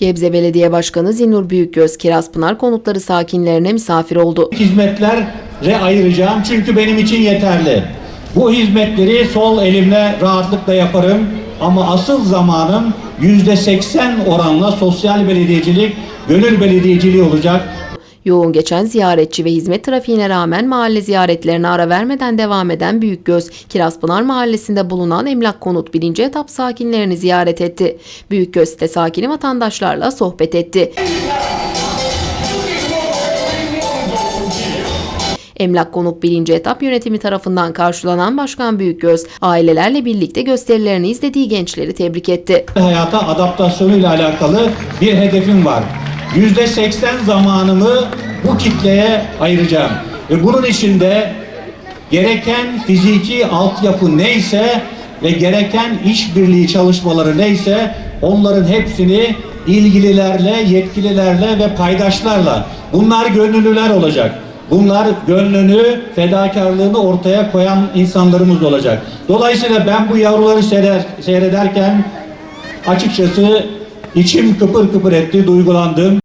Gebze Belediye Başkanı Zinur Büyükgöz, Kirazpınar konutları sakinlerine misafir oldu. hizmetlere ayıracağım çünkü benim için yeterli. Bu hizmetleri sol elimle rahatlıkla yaparım ama asıl zamanım yüzde seksen oranla sosyal belediyecilik, gönül belediyeciliği olacak. Yoğun geçen ziyaretçi ve hizmet trafiğine rağmen mahalle ziyaretlerine ara vermeden devam eden Büyükgöz, Kirazpınar Mahallesi'nde bulunan Emlak Konut 1. etap sakinlerini ziyaret etti. Büyükgöz site sakini vatandaşlarla sohbet etti. Emlak Konut 1. etap yönetimi tarafından karşılanan Başkan Büyükgöz, ailelerle birlikte gösterilerini izlediği gençleri tebrik etti. Hayata adaptasyonuyla alakalı bir hedefim var. Yüzde seksen zamanımı bu kitleye ayıracağım. Ve bunun içinde gereken fiziki altyapı neyse ve gereken işbirliği çalışmaları neyse onların hepsini ilgililerle, yetkililerle ve paydaşlarla bunlar gönüllüler olacak. Bunlar gönlünü, fedakarlığını ortaya koyan insanlarımız olacak. Dolayısıyla ben bu yavruları seyreder, seyrederken açıkçası içim kıpır kıpır etti, duygulandım.